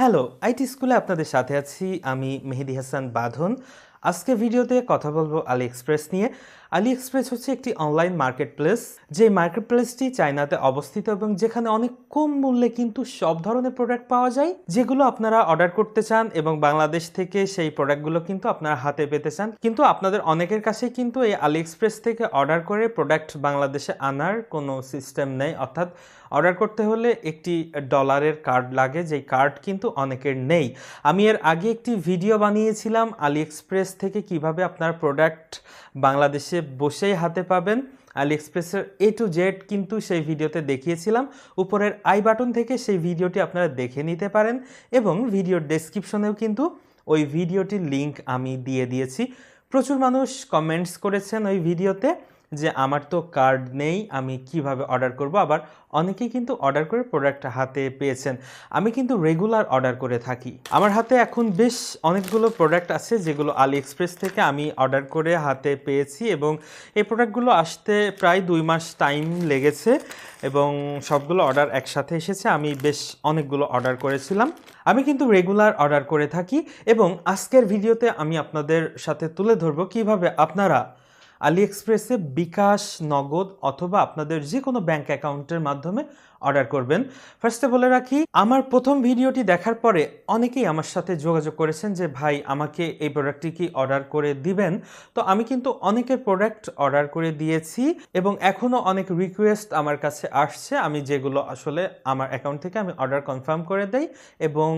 Hello, IT স্কুলে আপনাদের সাথে আছি আমি মেহেদি হাসান বাঁধন। আজকে ভিডিওতে কথা বলব আলি এক্সপ্রেস নিয়ে। আলি এক্সপ্রেস হচ্ছে একটি অনলাইন মার্কেট প্লেস যে মার্কেট প্লেসটি চায়নাতে অবস্থিত এবং যেখানে অনেক কম মূল্যে কিন্তু সব ধরনের প্রোডাক্ট পাওয়া যায়, যেগুলো আপনারা অর্ডার করতে চান এবং বাংলাদেশ থেকে সেই প্রোডাক্টগুলো কিন্তু আপনারা হাতে পেতে চান। কিন্তু আপনাদের অনেকের কাছে কিন্তু এই আলি এক্সপ্রেস থেকে অর্ডার করে প্রোডাক্ট বাংলাদেশে আনার কোনো সিস্টেম নেই। অর্থাৎ অর্ডার করতে হলে একটি ডলারের কার্ড লাগে, যেই কার্ড কিন্তু অনেকের নেই। আমি এর আগে একটি ভিডিও বানিয়েছিলাম আলি এক্সপ্রেস থেকে কীভাবে আপনার প্রোডাক্ট বাংলাদেশে বসেই হাতে পাবেন আলি এক্সপ্রেসের এ টু জেড কিন্তু সেই ভিডিওতে দেখিয়েছিলাম। উপরের আই বাটন থেকে সেই ভিডিওটি আপনারা দেখে নিতে পারেন এবং ভিডিওর ডেসক্রিপশনেও কিন্তু ওই ভিডিওটির লিংক আমি দিয়ে দিয়েছি। প্রচুর মানুষ কমেন্টস করেছেন ওই ভিডিওতে। যে আমার তো কার্ড নেই, আমি কীভাবে অর্ডার করব? আবার অনেকেই কিন্তু অর্ডার করে প্রোডাক্ট হাতে পেয়েছেন। আমি কিন্তু রেগুলার অর্ডার করে থাকি। আমার হাতে এখন বেশ অনেকগুলো প্রোডাক্ট আছে, যেগুলো আলি এক্সপ্রেস থেকে আমি অর্ডার করে হাতে পেয়েছি এবং এই প্রোডাক্টগুলো আসতে প্রায় দুই মাস টাইম লেগেছে এবং সবগুলো অর্ডার একসাথে এসেছে। আমি বেশ অনেকগুলো অর্ডার করেছিলাম। আমি কিন্তু রেগুলার অর্ডার করে থাকি এবং আজকের ভিডিওতে আমি আপনাদের সাথে তুলে ধরবো কীভাবে আপনারা আলি এক্সপ্রেসে বিকাশ, নগদ অথবা আপনাদের যে কোনো ব্যাংক অ্যাকাউন্টের মাধ্যমে অর্ডার করবেন। ফার্স্টে বলে রাখি, আমার প্রথম ভিডিওটি দেখার পরে অনেকেই আমার সাথে যোগাযোগ করেছেন যে, ভাই, আমাকে এই প্রোডাক্টটি কি অর্ডার করে দিবেন? তো আমি কিন্তু অনেকের প্রোডাক্ট অর্ডার করে দিয়েছি এবং এখনও অনেক রিকোয়েস্ট আমার কাছে আসছে। আমি যেগুলো আসলে আমার অ্যাকাউন্ট থেকে আমি অর্ডার কনফার্ম করে দেই এবং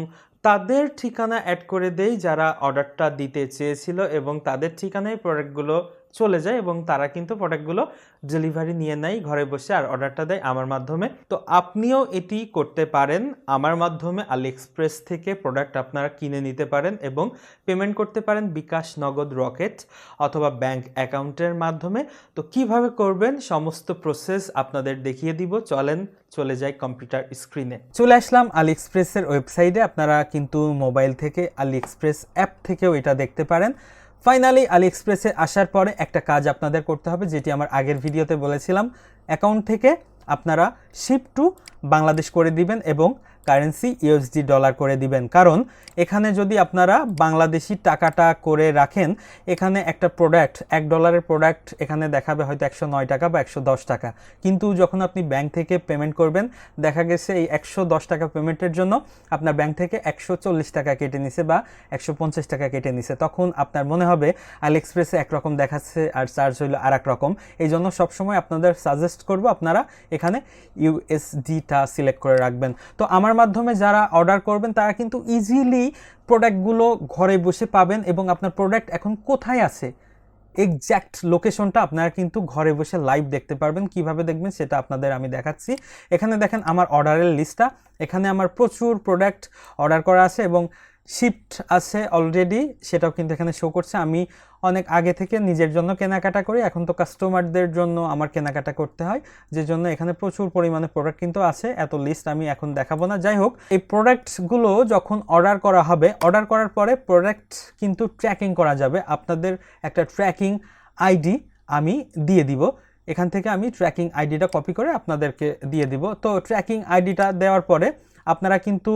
তাদের ঠিকানা অ্যাড করে দেই যারা অর্ডারটা দিতে চেয়েছিল এবং তাদের ঠিকানায় প্রোডাক্টগুলো চলে যায় এবং তারা কিন্তু প্রোডাক্টগুলো ডেলিভারি নিয়ে নেয়, ঘরে বসে আর অর্ডারটা দেয় আমার মাধ্যমে। তো আপনিও এটি করতে পারেন। আমার মাধ্যমে আলি এক্সপ্রেস থেকে প্রোডাক্ট আপনারা কিনে নিতে পারেন এবং পেমেন্ট করতে পারেন বিকাশ নগদ রকেট অথবা ব্যাংক অ্যাকাউন্টের মাধ্যমে। তো কীভাবে করবেন? সমস্ত প্রসেস আপনাদের দেখিয়ে দিব। চলেন, চলে যাই কম্পিউটার স্ক্রিনে চলে আসলাম আলি এক্সপ্রেসের ওয়েবসাইটে আপনারা কিন্তু মোবাইল থেকে আলি এক্সপ্রেস অ্যাপ থেকেও এটা দেখতে পারেন। ফাইনালি আলি এক্সপ্রেসে আসার পরে একটা কাজ আপনাদের করতে হবে, যেটি আমার আগের ভিডিওতে বলেছিলাম। অ্যাকাউন্ট থেকে আপনারা শিপ টু বাংলাদেশ করে দিবেন এবং কারেন্সি ইউএসডি ডলার করে দিবেন। কারণ এখানে যদি আপনারা বাংলাদেশি টাকাটা করে রাখেন, এখানে একটা প্রোডাক্ট এক ডলারের প্রোডাক্ট এখানে দেখাবে হয়তো একশো নয় টাকা বা একশো দশ টাকা। কিন্তু যখন আপনি ব্যাংক থেকে পেমেন্ট করবেন, দেখা গেছে এই একশো দশ টাকা পেমেন্টের জন্য আপনার ব্যাংক থেকে একশো চল্লিশ টাকা কেটে নিছে বা একশো পঞ্চাশ টাকা কেটে নিছে। তখন আপনার মনে হবে আলি এক্সপ্রেসে একরকম দেখাচ্ছে আর চার্জ হইল আর এক রকম। এই জন্য সবসময় আপনাদের সাজেস্ট করব আপনারা এখানে ইউএসডিটা সিলেক্ট করে রাখবেন। তো আমার মাধ্যমে যারা অর্ডার করবেন, তারা কিন্তু ইজিলি প্রোডাক্টগুলো ঘরে বসে পাবেন এবং আপনার প্রোডাক্ট এখন কোথায় আছে এক্স্যাক্ট লোকেশনটা আপনারা কিন্তু ঘরে বসে লাইভ দেখতে পারবেন। কীভাবে দেখবেন সেটা আপনাদের আমি দেখাচ্ছি। এখানে দেখেন আমার অর্ডারের লিস্টটা এখানে আমার প্রচুর প্রোডাক্ট অর্ডার করা আছে এবং শিফট আছে অলরেডি সেটাও কিন্তু এখানে শো করছে। আমি অনেক আগে থেকে নিজের জন্য কেনাকাটা করি, এখন তো কাস্টমারদের জন্য আমার কেনাকাটা করতে হয়। যে জন্য এখানে প্রচুর পরিমাণে প্রোডাক্ট কিন্তু আছে, এত লিস্ট আমি এখন দেখাবো না। যাই হোক, এই প্রোডাক্টসগুলো যখন অর্ডার করা হবে অর্ডার করার পরে প্রোডাক্ট কিন্তু ট্র্যাকিং করা যাবে। আপনাদের একটা ট্র্যাকিং আইডি আমি দিয়ে দিব। এখান থেকে আমি ট্র্যাকিং আইডিটা কপি করে আপনাদেরকে দিয়ে দিব। তো ট্র্যাকিং আইডিটা দেওয়ার পরে আপনারা কিন্তু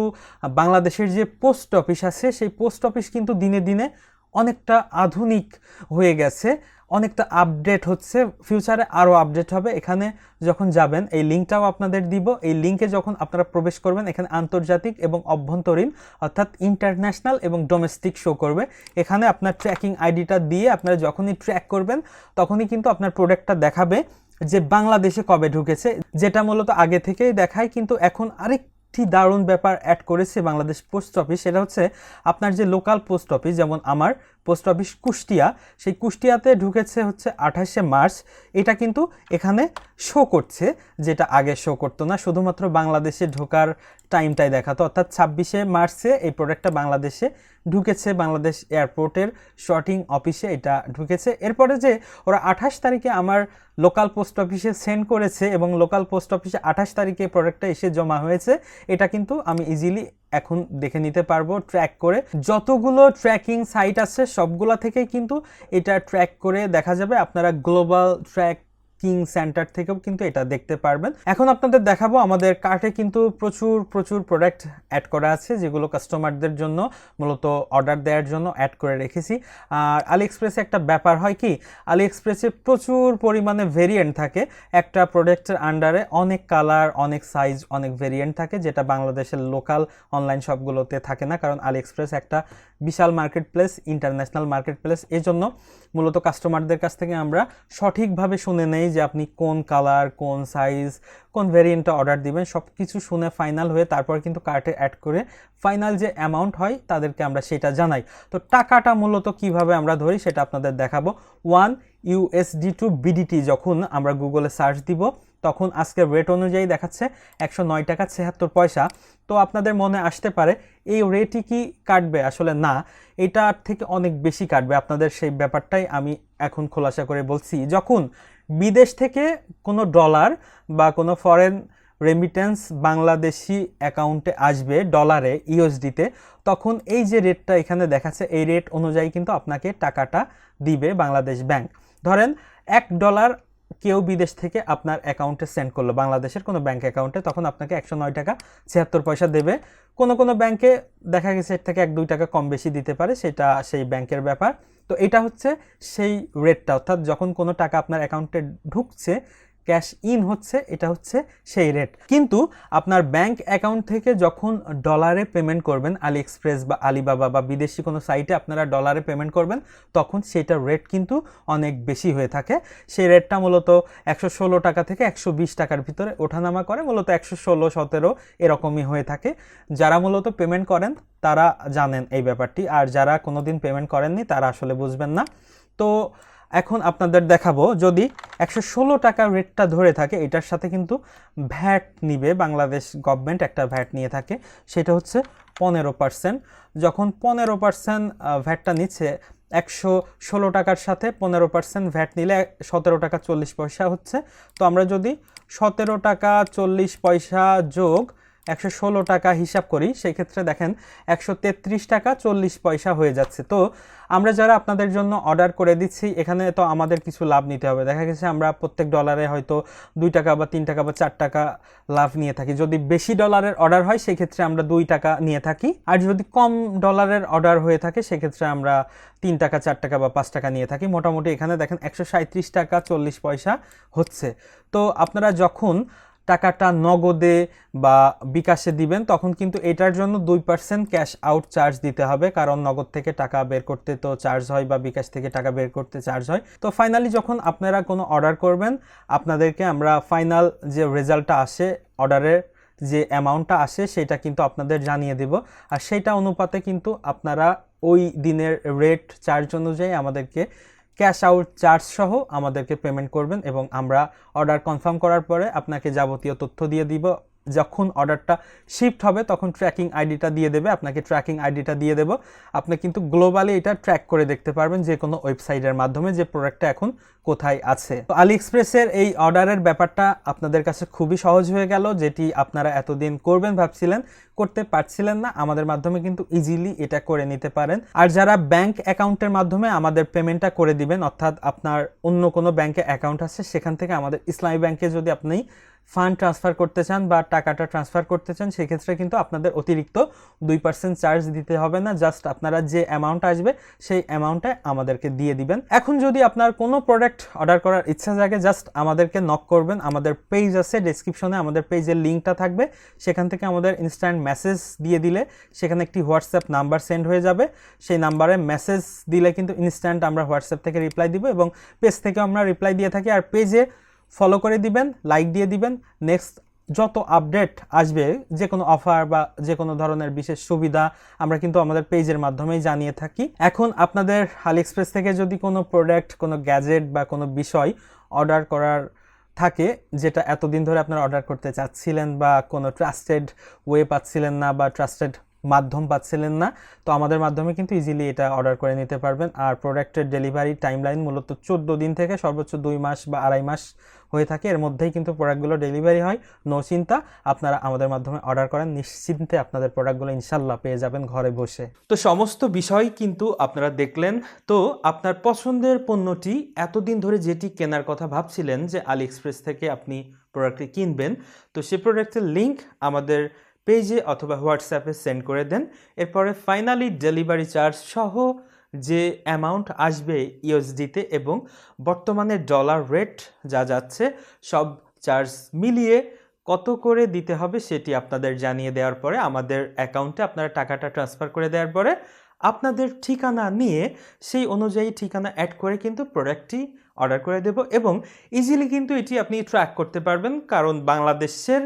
বাংলাদেশের যে পোস্ট অফিস আছে, সেই পোস্ট অফিস কিন্তু দিনে দিনে অনেকটা আধুনিক হয়ে গেছে। অনেকটা আপডেট হচ্ছে। ফিউচারে আরও আপডেট হবে। এখানে যখন যাবেন, এই লিঙ্কটাও আপনাদের দিব। এই লিঙ্কে যখন আপনারা প্রবেশ করবেন, এখানে আন্তর্জাতিক এবং অভ্যন্তরীণ, অর্থাৎ ইন্টারন্যাশনাল এবং ডোমেস্টিক শো করবে। এখানে আপনার ট্র্যাকিং আইডিটা দিয়ে আপনারা যখনই ট্র্যাক করবেন, তখনই কিন্তু আপনার প্রোডাক্টটা দেখাবে যে বাংলাদেশে কবে ঢুকেছে। যেটা মূলত আগে থেকেই দেখায়, কিন্তু এখন আরেক একটি দারুণ ব্যাপার অ্যাড করেছে বাংলাদেশ পোস্ট অফিস সেটা হচ্ছে আপনার যে লোকাল পোস্ট অফিস যেমন আমার পোস্ট অফিস কুষ্টিয়া। সেই কুষ্টিয়াতে ঢুকেছে হচ্ছে আঠাশে মার্চ। এটা কিন্তু এখানে শো করছে, যেটা আগে শো করতো না। শুধুমাত্র বাংলাদেশে ঢোকার টাইমটাই দেখাতো। অর্থাৎ ছাব্বিশে মার্চে এই প্রোডাক্টটা বাংলাদেশে ঢুকেছে। বাংলাদেশ এয়ারপোর্টের শর্টিং অফিসে এটা ঢুকেছে। এরপরে যে ওরা আঠাশ তারিখে আমার লোকাল পোস্ট অফিসে সেন্ড করেছে এবং লোকাল পোস্ট অফিসে আঠাশ তারিখে প্রোডাক্টটা এসে জমা হয়েছে, এটা কিন্তু আমি ইজিলি এখন দেখে নিতে পারব ট্র্যাক করে। যতগুলো ট্র্যাকিং সাইট আছে, সবগুলা থেকে কিন্তু এটা ট্র্যাক করে দেখা যাবে। আপনারা গ্লোবাল ট্র্যাক কিং সেন্টার থেকেও কিন্তু এটা দেখতে পারবেন। এখন আপনাদের দেখাবো আমাদের কার্টে কিন্তু প্রচুর প্রচুর প্রোডাক্ট অ্যাড করা আছে, যেগুলো কাস্টমারদের জন্য মূলত অর্ডার দেওয়ার জন্য অ্যাড করে রেখেছি। আর আলি এক্সপ্রেসে একটা ব্যাপার হয় কি আলি এক্সপ্রেসে প্রচুর পরিমাণে ভেরিয়েন্ট থাকে। একটা প্রোডাক্টের আন্ডারে অনেক কালার অনেক সাইজ অনেক ভেরিয়েন্ট থাকে, যেটা বাংলাদেশের লোকাল অনলাইন শপগুলোতে থাকে না। কারণ আলি এক্সপ্রেস একটা বিশাল market place international market place এই জন্য মূলত কাস্টমারদের কাছ থেকে আমরা সঠিকভাবে শুনে নেই যে আপনি কোন কালার, কোন সাইজ কোন ভেরিয়েন্টটা অর্ডার দিবেন সব কিছু শুনে ফাইনাল হয়ে তারপর কিন্তু কার্টে অ্যাড করে ফাইনাল যে অ্যামাউন্ট হয় তাদেরকে আমরা সেটা জানাই। তো টাকাটা মূলত কীভাবে আমরা ধরি সেটা আপনাদের দেখাবো। ওয়ান ইউএসডি টু বিডিটি যখন আমরা গুগলে সার্চ দিব, তখন আজকের রেট অনুযায়ী দেখাচ্ছে একশো নয় টাকা ছেহাত্তর পয়সা। তো আপনাদের মনে আসতে পারে, এই রেটই কি কাটবে? আসলে না, এটার থেকে অনেক বেশি কাটবে। আপনাদের সেই ব্যাপারটাই আমি এখন খোলাসা করে বলছি। যখন বিদেশ থেকে কোনো ডলার বা কোনো ফরেন রেমিটেন্স বাংলাদেশি অ্যাকাউন্টে আসবে ডলারে ইউএসডিতে তখন এই যে রেটটা এখানে দেখাচ্ছে, এই রেট অনুযায়ী কিন্তু আপনাকে টাকাটা দিবে বাংলাদেশ ব্যাংক ধরেন এক ডলার কেউ বিদেশ থেকে আপনার অ্যাকাউন্টে সেন্ড করল, বাংলাদেশের কোনো ব্যাংক অ্যাকাউন্টে তখন আপনাকে একশো নয় টাকা ছিয়াত্তর পয়সা দেবে। কোনো কোনো ব্যাংকে দেখা গেছে, এর থেকে এক দুই টাকা কম বেশি দিতে পারে, সেটা সেই ব্যাংকের ব্যাপার। তো এটা হচ্ছে সেই রেটটা অর্থাৎ যখন কোনো টাকা আপনার অ্যাকাউন্টে ঢুকছে ক্যাশ ইন হচ্ছে, এটা হচ্ছে সেই রেট কিন্তু আপনার ব্যাংক অ্যাকাউন্ট থেকে যখন ডলারে পেমেন্ট করবেন আলি এক্সপ্রেস বা আলিবাবা বা বিদেশি কোনো সাইটে আপনারা ডলারে পেমেন্ট করবেন, তখন সেটার রেট কিন্তু অনেক বেশি হয়ে থাকে। সেই রেটটা মূলত একশো ষোলো টাকা থেকে একশো বিশ টাকার ভিতরে ওঠানামা করে, মূলত একশো ষোলো, সতেরো এরকমই হয়ে থাকে। যারা মূলত পেমেন্ট করেন, তারা জানেন এই ব্যাপারটি। আর যারা কোনোদিন পেমেন্ট করেননি, তারা আসলে বুঝবেন না। তো এখন আপনাদের দেখাবো যদি একশো ষোলো টাকার রেটটা ধরে থাকে, এটার সাথে কিন্তু ভ্যাট নিবে, বাংলাদেশ গভর্নমেন্ট একটা ভ্যাট নিয়ে থাকে, সেটা হচ্ছে পনেরো পার্সেন্ট যখন পনেরো পার্সেন্ট ভ্যাটটা নিচ্ছে, একশো ষোলো টাকার সাথে পনেরো পার্সেন্ট ভ্যাট নিলে সতেরো টাকা চল্লিশ পয়সা হচ্ছে। তো আমরা যদি সতেরো টাকা চল্লিশ পয়সা যোগ একশো ষোলো টাকা হিসাব করি সেই ক্ষেত্রে দেখেন একশো তেত্রিশ টাকা চল্লিশ পয়সা হয়ে যাচ্ছে। তো আমরা যারা আপনাদের জন্য অর্ডার করে দিচ্ছি, এখানে তো আমাদের কিছু লাভ নিতে হবে। দেখা গেছে আমরা প্রত্যেক ডলারে হয়তো দুই টাকা বা তিন টাকা বা চার টাকা লাভ নিয়ে থাকি। যদি বেশি ডলারের অর্ডার হয় সেই ক্ষেত্রে আমরা দুই টাকা নিয়ে থাকি। আর যদি কম ডলারের অর্ডার হয়ে থাকে, সেক্ষেত্রে আমরা তিন টাকা, চার টাকা বা পাঁচ টাকা নিয়ে থাকি। মোটামুটি এখানে দেখেন একশো টাকা চল্লিশ পয়সা হচ্ছে। তো আপনারা যখন টাকাটা নগদে বা বিকাশে দিবেন, তখন কিন্তু এটার জন্য দুই পার্সেন্ট ক্যাশ আউট চার্জ দিতে হবে। কারণ নগদ থেকে টাকা বের করতে তো চার্জ হয় বা বিকাশ থেকে টাকা বের করতে চার্জ হয়। তো ফাইনালি যখন আপনারা কোনো অর্ডার করবেন, আপনাদেরকে আমরা ফাইনাল যে রেজাল্টটা আসে অর্ডারের যে অ্যামাউন্টটা আসে, সেটা কিন্তু আপনাদের জানিয়ে দেব। আর সেইটা অনুপাতে কিন্তু আপনারা ওই দিনের রেট চার্জ অনুযায়ী আমাদেরকে ক্যাশ আউট চার্জ সহ আমাদেরকে পেমেন্ট করবেন এবং আমরা অর্ডার কনফার্ম করার পরে আপনাকে যাবতীয় তথ্য দিয়ে দিব। যখন অর্ডারটা শিফট হবে, তখন ট্র্যাকিং আইডিটা দিয়ে দেবে, আপনাকে ট্র্যাকিং আইডিটা দিয়ে দেবো। আপনি কিন্তু গ্লোবালি এটা ট্র্যাক করে দেখতে পারবেন যে কোনো ওয়েবসাইটের মাধ্যমে যে প্রোডাক্টটা এখন কোথায় আছে। তো আলি এক্সপ্রেসের এই অর্ডারের ব্যাপারটা আপনাদের কাছে খুবই সহজ হয়ে গেল, যেটি আপনারা এতদিন করবেন, ভাবছিলেন, করতে পারছিলেন না। আমাদের মাধ্যমে কিন্তু ইজিলি এটা করে নিতে পারেন। আর যারা ব্যাংক অ্যাকাউন্টের মাধ্যমে আমাদের পেমেন্টটা করে দিবেন, অর্থাৎ আপনার অন্য কোনো ব্যাংকে অ্যাকাউন্ট আছে, সেখান থেকে আমাদের ইসলামী ব্যাংকে যদি আপনি ফান্ড ট্রান্সফার করতে চান বা টাকাটা ট্রান্সফার করতে চান, সেক্ষেত্রে কিন্তু আপনাদের অতিরিক্ত দুই পার্সেন্ট চার্জ দিতে হবে না। জাস্ট আপনারা যে অ্যামাউন্ট আসবে, সেই অ্যামাউন্টে আমাদেরকে দিয়ে দিবেন। এখন যদি আপনার কোনো প্রোডাক্ট অর্ডার করার ইচ্ছা থাকে জাস্ট আমাদেরকে নক করবেন। আমাদের পেজ আছে ডেসক্রিপশনে আমাদের পেজের লিঙ্কটা থাকবে। সেখান থেকে আমাদের ইনস্ট্যান্ট মেসেজ দিয়ে দিলে সেখানে একটি হোয়াটসঅ্যাপ নাম্বার সেন্ড হয়ে যাবে। সেই নাম্বারে মেসেজ দিলে কিন্তু ইনস্ট্যান্ট আমরা হোয়াটসঅ্যাপ থেকে রিপ্লাই দিব এবং পেজ থেকে আমরা রিপ্লাই দিয়ে থাকি। আর পেজে ফলো করে দিবেন লাইক দিয়ে দিবেন। নেক্সট যত আপডেট আসবে যে কোনো অফার বা যে কোনো ধরনের বিশেষ সুবিধা, আমরা কিন্তু আমাদের পেজের মাধ্যমেই জানিয়ে থাকি। এখন আপনাদের আলি এক্সপ্রেস থেকে যদি কোনো প্রোডাক্ট কোনো গ্যাজেট বা কোনো বিষয় অর্ডার করার থাকে, যেটা এতদিন ধরে আপনারা অর্ডার করতে চাচ্ছিলেন বা কোনো ট্রাস্টেড ওয়ে পাচ্ছিলেন না বা ট্রাস্টেড মাধ্যম পাচ্ছিলেন না, তো আমাদের মাধ্যমে কিন্তু ইজিলি এটা অর্ডার করে নিতে পারবেন। আর প্রোডাক্টের ডেলিভারি টাইমলাইন মূলত চোদ্দ দিন থেকে সর্বোচ্চ দুই মাস বা আড়াই মাস হয়ে থাকে। এর মধ্যেই কিন্তু প্রোডাক্টগুলো ডেলিভারি হয় নো চিন্তা। আপনারা আমাদের মাধ্যমে অর্ডার করেন, নিশ্চিন্তে আপনাদের প্রোডাক্টগুলো ইনশাল্লাহ পেয়ে যাবেন ঘরে বসে। তো সমস্ত বিষয় কিন্তু আপনারা দেখলেন। তো আপনার পছন্দের পণ্যটি এতদিন ধরে যেটি কেনার কথা ভাবছিলেন যে আলি এক্সপ্রেস থেকে আপনি প্রোডাক্টটি কিনবেন, তো সে প্রোডাক্টের লিঙ্ক আমাদের পেজে অথবা হোয়াটসঅ্যাপে সেন্ড করে দেন। এরপরে ফাইনালি ডেলিভারি চার্জ সহ যে অ্যামাউন্ট আসবে ইউএসডিতে এবং বর্তমানে ডলার রেট যা যাচ্ছে, সব চার্জ মিলিয়ে কত করে দিতে হবে সেটি আপনাদের জানিয়ে দেওয়ার পরে আমাদের অ্যাকাউন্টে আপনারা টাকাটা ট্রান্সফার করে দেওয়ার পরে আপনাদের ঠিকানা নিয়ে সেই অনুযায়ী ঠিকানা অ্যাড করে কিন্তু প্রোডাক্টটি অর্ডার করে দেব এবং ইজিলি কিন্তু এটি আপনি ট্র্যাক করতে পারবেন। কারণ বাংলাদেশের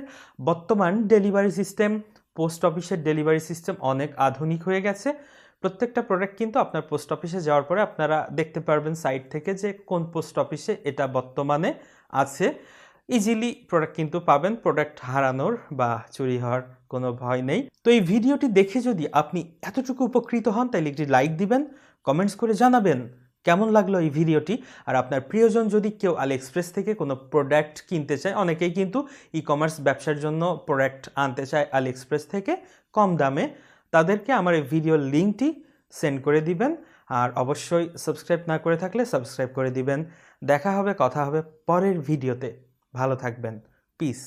বর্তমান ডেলিভারি সিস্টেম পোস্ট অফিসের ডেলিভারি সিস্টেম অনেক আধুনিক হয়ে গেছে। প্রত্যেকটা প্রোডাক্ট কিন্তু আপনার পোস্ট অফিসে যাওয়ার পরে আপনারা দেখতে পারবেন সাইট থেকে যে কোন পোস্ট অফিসে এটা বর্তমানে আছে। ইজিলি প্রোডাক্ট কিন্তু পাবেন প্রোডাক্ট হারানোর বা চুরি হওয়ার কোনো ভয় নেই। তো এই ভিডিওটি দেখে যদি আপনি এতটুকু উপকৃত হন, তাহলে একটি লাইক দিবেন কমেন্টস করে জানাবেন কেমন লাগল এই ভিডিওটি। আর আপনার প্রিয়জন যদি কেউ আলি এক্সপ্রেস থেকে কোনো প্রোডাক্ট কিনতে চায়, অনেকেই কিন্তু ই কমার্স ব্যবসার জন্য প্রোডাক্ট আনতে চায় আলি এক্সপ্রেস থেকে কম দামে, তাদেরকে আমার এই ভিডিওর লিঙ্কটি সেন্ড করে দিবেন। আর অবশ্যই সাবস্ক্রাইব না করে থাকলে সাবস্ক্রাইব করে দিবেন। দেখা হবে, কথা হবে পরের ভিডিওতে। ভালো থাকবেন। পিস